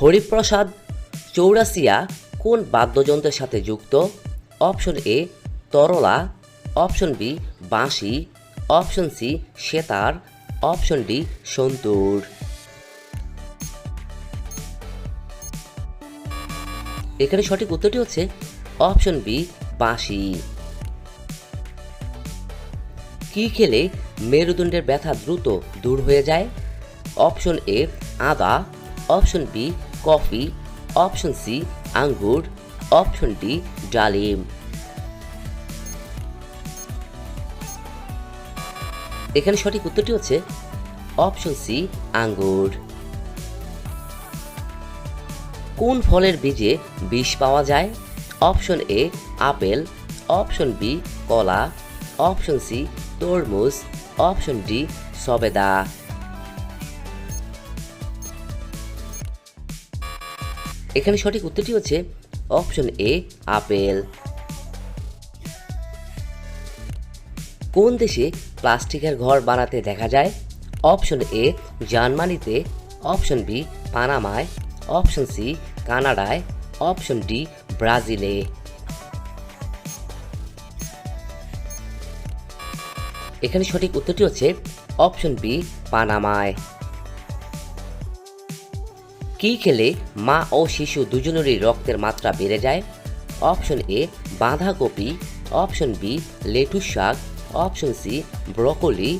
হরিপ্রসাদ চৌরাসিয়া কোন বাদ্যযন্ত্রের সাথে যুক্ত? অপশন এ তরলা। অপশন বি বাঁশি। Option C sitar. Option D santoor. এখানে সঠিক উত্তরটি হচ্ছে অপশন বি বাঁশি। কি খেলে মেরুদণ্ডের ব্যথা দ্রুত দূর হয়ে যায়? অপশন এ আদা। Option B coffee option C আঙ্গুর অপশন ডি ডালিম। এখানে সঠিক উত্তরটি হচ্ছে অপশন সি আঙ্গুর। কোন ফলের বীজে বিষ পাওয়া যায়? Option A apple option B কলা অপশন সি তরমুজ অপশন ডি সবেদা। এখানে সঠিক উত্তরটি হচ্ছে অপশন এ, আপেল। কোন দেশে প্লাস্টিকের ঘর বানাতে দেখা যায়? অপশন এ, জার্মানিতে। অপশন বি, পানামায়। অপশন সি, কানাডায়। অপশন ডি, ব্রাজিলে। এখানে সঠিক উত্তরটি হচ্ছে অপশন বি, পানামায়। কি খেলে মা ও শিশু দুজনেরই রক্তের মাত্রা বেড়ে যায়? অপশন এ, বাঁধাকপি, অপশন বি, লেটুস শাক, option C, broccoli,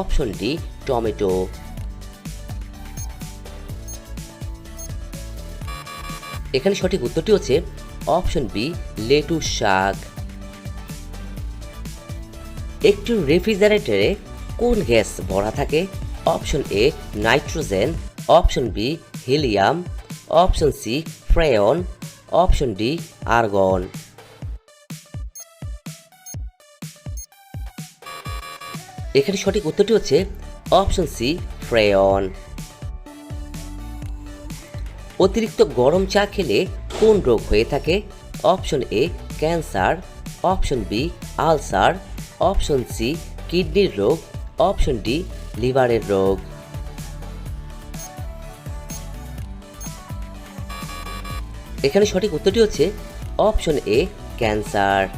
option D, tomato. এখানে সঠিক উত্তরটি হচ্ছে অপশন বি, লেটুস শাক। একটি রেফ্রিজারেটরে কোন গ্যাস ভরা থাকে? Option A, nitrogen, option B helium option C freon option D argon এখানে সঠিক উত্তরটি হচ্ছে অপশন সি ফ্রেয়ন অতিরিক্ত গরম চা খেলে কোন রোগ হয়ে থাকে? Option A cancer option B ulcer option C কিডনির রোগ. অপশন ডি লিভারের রোগ। এখানে সঠিক উত্তরটি হচ্ছে অপশন এ, ক্যান্সার।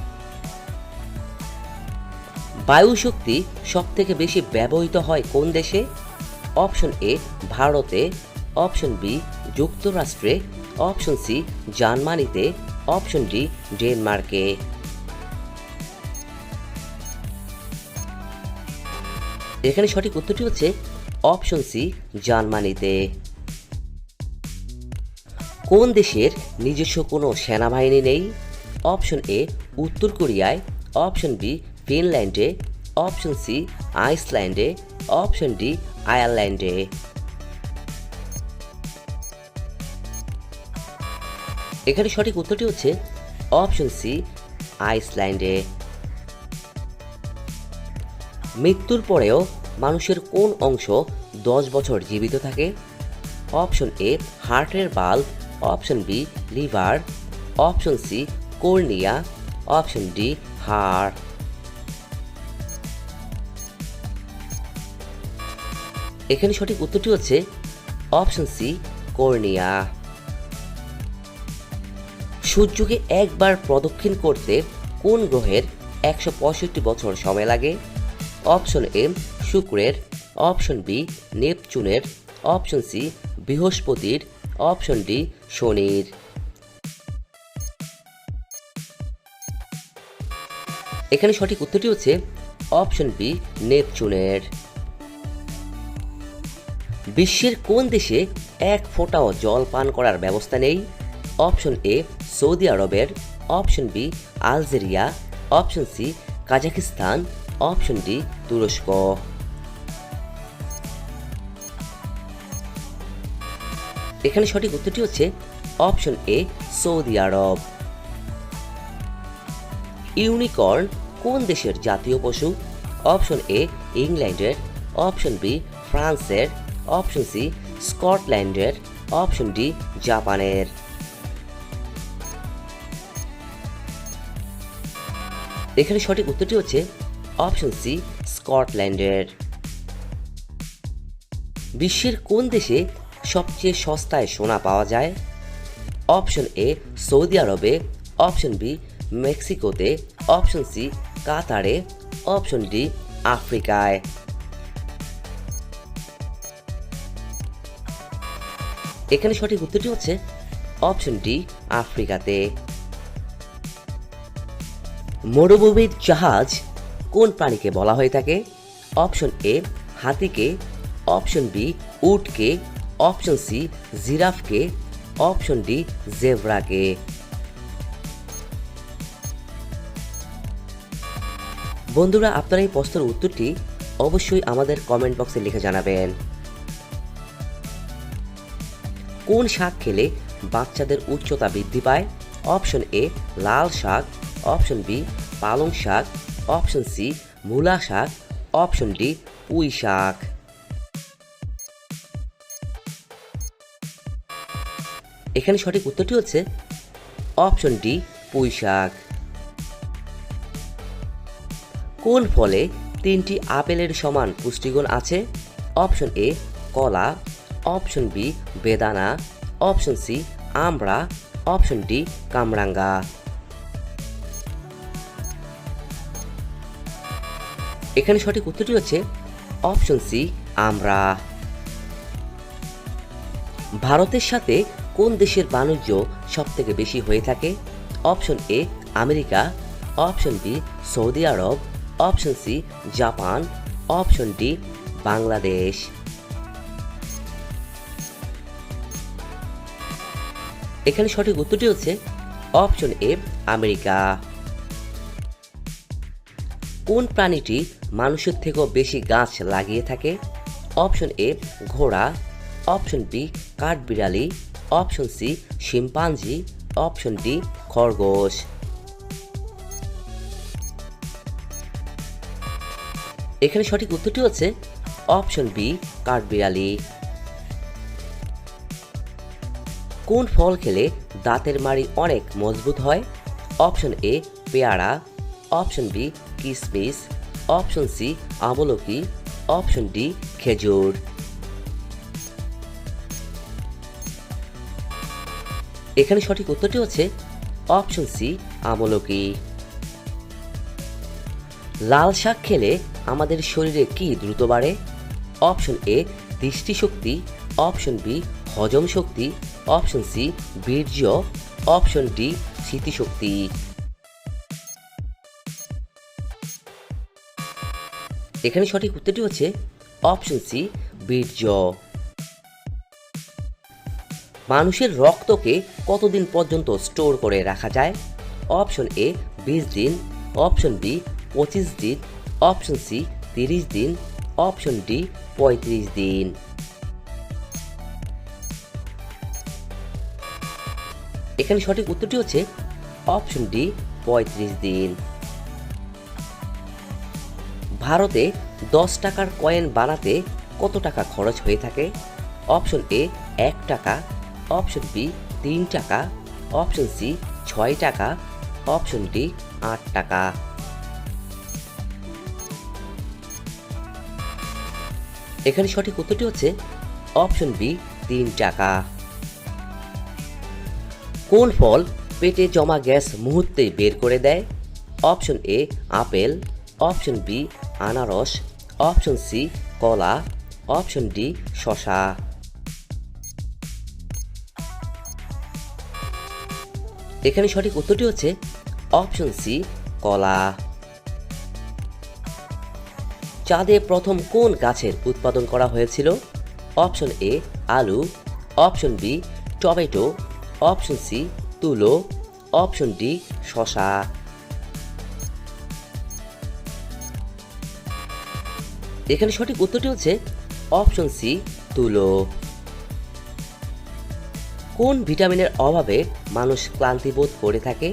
বায়ু শক্তি সব থেকে বেশি ব্যবহৃত হয় কোন দেশে? অপশন এ, ভারতে। অপশন বি, যুক্তরাষ্ট্রে। অপশন সি, জার্মানিতে। অপশন ডি, ডেনমার্কে। এখানে সঠিক উত্তরটি হচ্ছে অপশন সি, জার্মানিতে। কোন দেশের নিজস্ব কোনো সেনাবাহিনী নেই? অপশন এ, উত্তর কোরিয়ায়। অপশন বি, ফিনল্যান্ডে। অপশন সি, আইসল্যান্ডে। অপশন ডি, আয়ারল্যান্ডে। এখানে সঠিক উত্তরটি হচ্ছে অপশন সি, আইসল্যান্ডে। মৃত্যুর পরেও মানুষের কোন অংশ দশ বছর জীবিত থাকে? অপশন এ, হার্টের bulb option B liver option C cornea option D heart এখানে সঠিক উত্তরটি হচ্ছে অপশন সি কর্নিয়া সূর্যকে একবার প্রদক্ষিণ করতে কোন গ্রহের একশো পঁয়ষট্টি বছর সময় লাগে? অপশন এ শুক্রের. অপশন বি নেপচুনের. অপশন সি বৃহস্পতির. অপশন ডি শনির। এখানে সঠিক উত্তরটি হচ্ছে অপশন বি, নেপচুনের। বিশ্বের কোন দেশে এক ফোঁটাও জল পান করার ব্যবস্থা নেই? অপশন এ, সৌদি আরবের। Option B, Algeria. Option C Kazakhstan option D, তুরস্ক। এখানে সঠিক উত্তরটি হচ্ছে option A Saudi Arab unicorn কোন দেশের জাতীয় পশু? অপশন এ ইংল্যান্ডের অপশন বি ফ্রান্সের অপশন সি স্কটল্যান্ডের অপশন ডি জাপানের এখানে সঠিক উত্তরটি হচ্ছে অপশন সি স্কটল্যান্ডের বিশ্বের কোন দেশে সবচেয়ে সস্তায় সোনা পাওয়া যায়? অপশন এ সৌদি আরবে, অপশন বি মেক্সিকোতে, অপশন সি কাতারে, অপশন ডি আফ্রিকায়। এখানে সঠিক উত্তরটি হচ্ছে অপশন ডি আফ্রিকাতে। মরুভূমির জাহাজ কোন প্রাণীকে বলা হয়ে থাকে? অপশন এ হাতিকে, অপশন বি উটকে, অপশন সি জিরাফকে অপশন ডি, জেব্রাকে। বন্ধুরা, আপনারা এই প্রশ্নের উত্তরটি অবশ্যই আমাদের কমেন্ট বক্সে লিখে জানাবেন। কোন শাক খেলে বাচ্চাদের উচ্চতা বৃদ্ধি পায়? অপশন এ, লাল শাক। অপশন বি, পালং শাক। অপশন সি, মূলা শাক। অপশন ডি, পুঁই শাক। এখানে সঠিক উত্তরটি হচ্ছে অপশন ডি পুঁই কোন ফলে তিনটি আপেলের সমান পুষ্টিগুণ আছে? অপশন এ, কলা। অপশন বি, বেদানা। অপশন সি, আমড়া। অপশন ডি, কামরাঙ্গা। এখানে সঠিক উত্তরটি হচ্ছে অপশন সি আমরা ভারতের সাথে কোন দেশের বাণিজ্য সবথেকে বেশি হয়ে থাকে? Option A, America. Option B, Saudi Arab. Option C, Japan. Option D, Bangladesh. এখানে সঠিক উত্তরটি হচ্ছে অপশন এ, আমেরিকা। কোন প্রাণীটি মানুষের থেকেও বেশি গাছ লাগিয়ে থাকে? অপশন এ, ঘোড়া। Option B, কাঠবিড়ালি। Option C, chimpanzee, option D, খরগোশ। এখানে সঠিক উত্তরটি হচ্ছে অপশন বি, কাঠবিড়ালি। কোন ফল খেলে দাঁতের মাড়ি অনেক মজবুত হয়? অপশন এ, পেয়ারা। অপশন বি, কিসমিস। অপশন সি, আমলকি। অপশন ডি, খেজুর। এখানে সঠিক উত্তরটি হচ্ছে অপশন সি, আমলকি। লাল শাক খেলে আমাদের শরীরে কি দ্রুত বাড়ে? অপশন এ, দৃষ্টিশক্তি। অপশন বি, হজম শক্তি। অপশন সি, বীর্য। অপশন ডি, স্মৃতিশক্তি। এখানে সঠিক উত্তরটি হচ্ছে অপশন সি, বীর্য। মানুষের রক্তকে কতদিন পর্যন্ত স্টোর করে রাখা যায়? অপশন এ, বিশ দিন। অপশন বি, পঁচিশ দিন। অপশন সি, তিরিশ দিন। অপশন ডি, পঁয়ত্রিশ দিন। এখানে সঠিক উত্তরটি হচ্ছে অপশন ডি, পঁয়ত্রিশ দিন। ভারতে দশ টাকার কয়েন বানাতে কত টাকা খরচ হয়ে থাকে? অপশন এ, এক টাকা। অপশন বি, তিন টাকা। অপশন সি, ছয় টাকা। অপশন ডি, আট টাকা। এখানে সঠিক উত্তরটি হচ্ছে অপশন বি, তিন টাকা। কোন ফল পেটে জমা গ্যাস মুহূর্তেই বের করে দেয়? Option A, apple. Option B, আনারস। অপশন সি, কলা। অপশন ডি শশা এখানে সঠিক উত্তরটি হচ্ছে অপশন সি, কলা। চাঁদে প্রথম কোন গাছের উৎপাদন করা হয়েছিল? অপশন এ, আলু। Option B, tomato. Option C, তুলো। অপশন ডি শশা এখানে সঠিক উত্তরটি হচ্ছে অপশন সি, তুলো। কোন ভিটামিনের অভাবে মানুষ ক্লান্তি বোধ করে থাকে?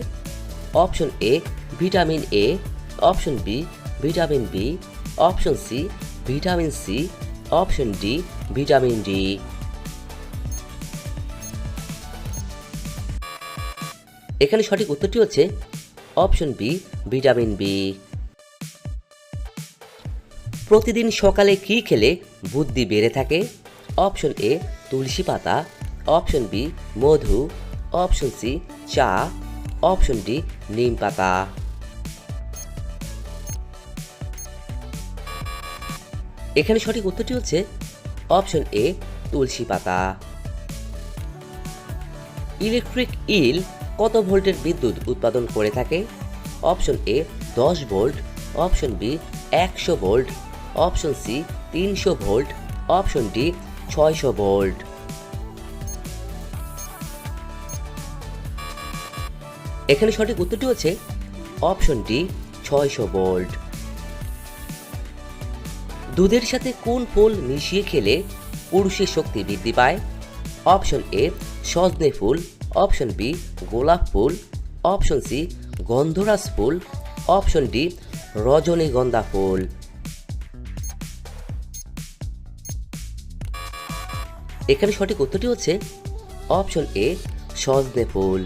Option A vitamin A option B vitamin B option C vitamin C option D vitamin D এখানে সঠিক উত্তরটি হচ্ছে অপশন বি ভিটামিন বি প্রতিদিন সকালে কি খেলে বুদ্ধি বেড়ে থাকে? অপশন এ তুলসী পাতা অপশন বি, মধু। অপশন সি, চা। অপশন ডি, নিম পাতা। এখানে সঠিক উত্তরটি হচ্ছে অপশন এ, তুলসী পাতা। ইলেকট্রিক ইল কত ভোল্টের বিদ্যুৎ উৎপাদন করে থাকে? অপশন এ, দশ ভোল্ট। অপশন বি, একশো ভোল্ট। অপশন সি, তিনশো ভোল্ট। অপশন ডি, ছয়শো ভোল্ট। এখানে সঠিক উত্তরটি হচ্ছে অপশনটি ছয়শো ভোল্ট দুধের সাথে কোন ফুল মিশিয়ে খেলে পুরুষের শক্তি বৃদ্ধি পায়? অপশন এ, সজনে ফুল। অপশন বি, গোলাপ ফুল। অপশন সি, গন্ধরাজ ফুল। অপশন ডি, রজনীগন্ধা ফুল। এখানে সঠিক উত্তরটি হচ্ছে অপশন এ, সজনে ফুল।